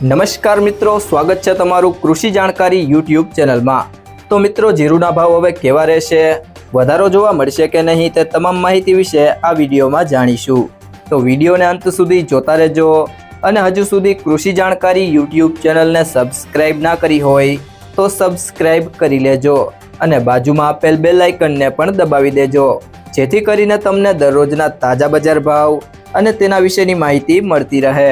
નમસ્કાર મિત્રો, સ્વાગત છે તમારું કૃષિ જાણકારી યુટ્યુબ ચેનલમાં. તો મિત્રો, જીરુના ભાવ હવે કેવા રહેશે? વધારો જોવા મળશે કે નહીં તે તમામ માહિતી વિશે આ વિડીયોમાં જાણીશું. તો વિડીયોને અંત સુધી જોતા રહેજો અને હજુ સુધી કૃષિ જાણકારી યુટ્યુબ ચેનલને સબસ્ક્રાઇબ ના કરી હોય તો સબસ્ક્રાઇબ કરી લેજો અને બાજુમાં આપેલ બેલ આઇકનને પણ દબાવી દેજો. જેથી કરીને તમને દરરોજના તાજા બજાર ભાવ અને તેના વિશેની માહિતી મળતી રહે.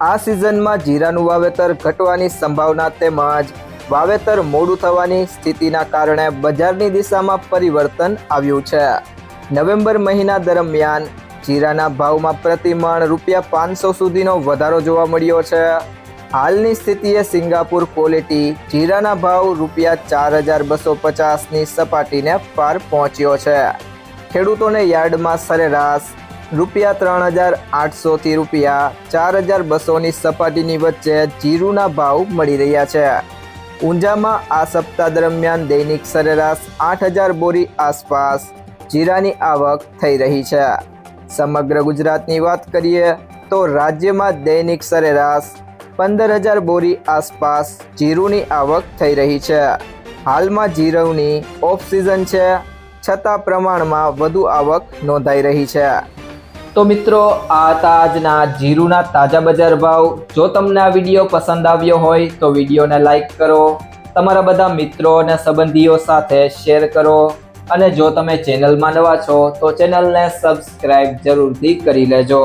આ સિઝનમાં જીરાનું વાવેતર ઘટવાની સંભાવના તેમજ વાવેતર મોડું થવાની સ્થિતિના કારણે બજારની દિશામાં પરિવર્તન આવ્યું છે. નવેમ્બર મહિના દરમિયાન જીરાના ભાવમાં પ્રતિમણ રૂપિયા પાંચસો સુધીનો વધારો જોવા મળ્યો છે. હાલની સ્થિતિએ સિંગાપુર ક્વોલિટી જીરાના ભાવ રૂપિયા ચાર હજાર બસો પચાસની સપાટીને પાર પહોંચ્યો છે. ખેડૂતોને યાર્ડમાં સરેરાશ રૂપિયા ત્રણ હજાર આઠસોથી રૂપિયા ચાર હજાર બસોની સપાટીની વચ્ચે જીરુના ભાવ મળી રહ્યા છે. ઊંઝામાં આ સપ્તાહ દરમિયાન દૈનિક સરેરાશ આઠ હજાર બોરી આસપાસ જીરાની આવક થઈ રહી છે. સમગ્ર ગુજરાતની વાત કરીએ તો રાજ્યમાં દૈનિક સરેરાશ પંદર હજાર બોરી આસપાસ જીરુની આવક થઈ રહી છે. હાલમાં જીરુની ઓફ સિઝન છે, છતાં પ્રમાણમાં વધુ આવક નોંધાઈ રહી છે. તો મિત્રો, આ હતા આજના જીરુના તાજા બજાર ભાવ. જો તમને આ વીડિયો પસંદ આવ્યો હોય, તો વિડીયોને લાઇક કરો. તમારા બધા મિત્રો અને સંબંધીઓ સાથે શેર કરો. અને જો તમે ચેનલમાં નવા છો, તો ચેનલને સબસ્ક્રાઈબ જરૂરથી કરી લેજો.